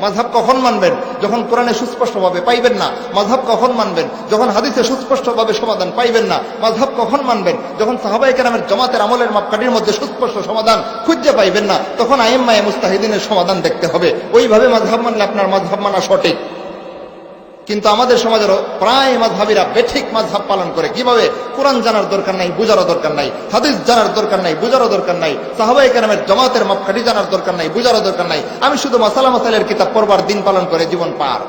মাঝহাব কখন মানবেন? যখন কোরআনে সুস্পষ্টভাবে পাইবেন না মাঝহাব কখন মানবেন? যখন হাদিসে সুস্পষ্টভাবে সমাধান পাইবেন না মাঝহাব কখন মানবেন? যখন সাহাবাই কেরামের জমাতের আমলের মাপকাঠির মধ্যে সুস্পষ্ট সমাধান খুঁজে পাইবেন না, তখন আইম্মায় মুস্তাহিদিনের সমাধান দেখতে হবে। ওইভাবে মাঝহাব মানলে আপনার মাঝহাব মানা সঠিক। কিন্তু আমাদের সমাজের প্রায় মাঝহাবিরা বেঠিক মাঝহাব পালন করে। কীভাবে? কোরআন জানার দরকার নাই, বুঝারও দরকার নাই, হাদিস জানার দরকার নাই, বুঝারও দরকার নাই সাহাবাই কেরামের জমাতের মাপকাঠি জানার দরকার নাই, বুঝারও দরকার নাই। আমি শুধু মাসালা মাসালের কিতাব পড়বার দিন পালন করে, জীবন পার।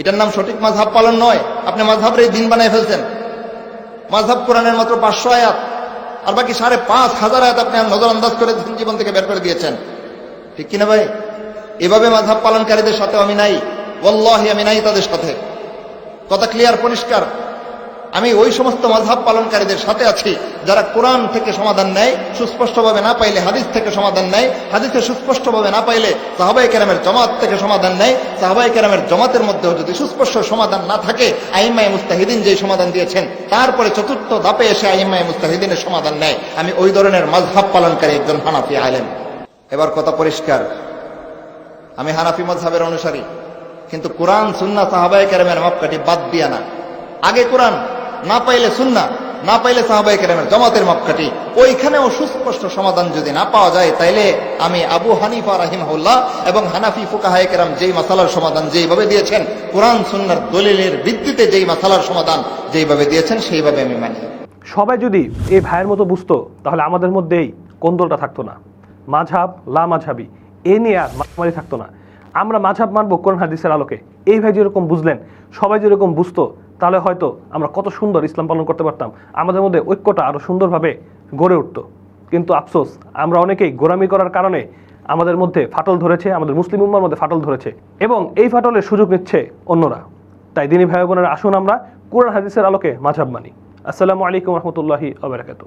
এটার নাম সঠিক মাঝহাব পালন নয়। আপনি মাঝহাবের এই দিন বানাই ফেলছেন। মাঝহাব কোরআনের মাত্র পাঁচশো আয়াত। আর বাকি সাড়ে পাঁচ হাজার আয়াত আপনি নজর আন্দাজ করে জীবন থেকে বের করে দিয়েছেন। ঠিক কিনা ভাই? এভাবে মাঝহাব পালনকারীদের সাথে আমি নাই। ওল্লাহি আমি নাই তাদের সাথে। কথা ক্লিয়ার পরিষ্কার? আমি ওই সমস্ত মাঝহাব পালনকারীদের সাথে আছি, যারা কোরআন থেকে সমাধান নেয়, সুস্পষ্টভাবে না পাইলে হাদিস থেকে সমাধান নেয়, হাদিসে সুস্পষ্টভাবে না পাইলে সাহাবাই কেরামের জমাত থেকে সমাধান নেয় সাহাবাই কেরামের জমাতের মধ্যেও যদি সুস্পষ্ট সমাধান না থাকে আইম্মাই মুস্তাহিদিন যেই সমাধান দিয়েছেন, তারপরে চতুর্থ ধাপে এসে আইম্মাই মুস্তাহিদিনের সমাধান নেয়। আমি ওই ধরনের মাঝহাব পালনকারী একজন হানাফি আইলেন এবার কথা পরিষ্কার। আমি হানাফি মজহাবের অনুসারী। কিন্তু কোরআন সুন্না সাহাবাই কেরামের মাপকাঠি বাদ দিয়া না। আগে কোরআন, না পাইলে সুন্না না পাইলে সাহাবাই কেরামের জমাতের মাপকাঠি। ওইখানেও সুস্পষ্ট সমাধান যদি না পাওয়া যায়, তাইলে আমি আবু হানিফা রাহিমহুল্লাহ এবং হানাফি ফুকাহায় কেরাম যেই মাসালার সমাধান যেইভাবে দিয়েছেন, কোরআন সুন্নার দলিলের ভিত্তিতে যেই মাসালার সমাধান যেইভাবে দিয়েছেন, সেইভাবে আমি মানি। সবাই যদি এই ভাইয়ের মতো বুঝতো, তাহলে আমাদের মধ্যেই কোন্দলটা থাকতো না। মাঝাব লা মাঝাবি এ নিয়ে আর মারামারি থাকতো না। আমরা মাঝাব মানবো কোরআন হাদিসের আলোকে। এই ভাই যেরকম বুঝলেন, সবাই যেরকম বুঝতো, তাহলে হয়তো আমরা কত সুন্দর ইসলাম পালন করতে পারতাম। আমাদের মধ্যে ঐক্যটা আরও সুন্দরভাবে গড়ে উঠতো। কিন্তু আফসোস, আমরা অনেকেই গোরামি করার কারণে আমাদের মধ্যে ফাটল ধরেছে, আমাদের মুসলিম উম্মার মধ্যে ফাটল ধরেছে এবং এই ফাটলের সুযোগ নিচ্ছে অন্যরা। তাই দিনী ভাই বোনেরা, আসুন আমরা কোরআন হাদিসের আলোকে মাঝাব মানি। আসসালামু আলাইকুম রহমতুল্লাহি আবরাকাতু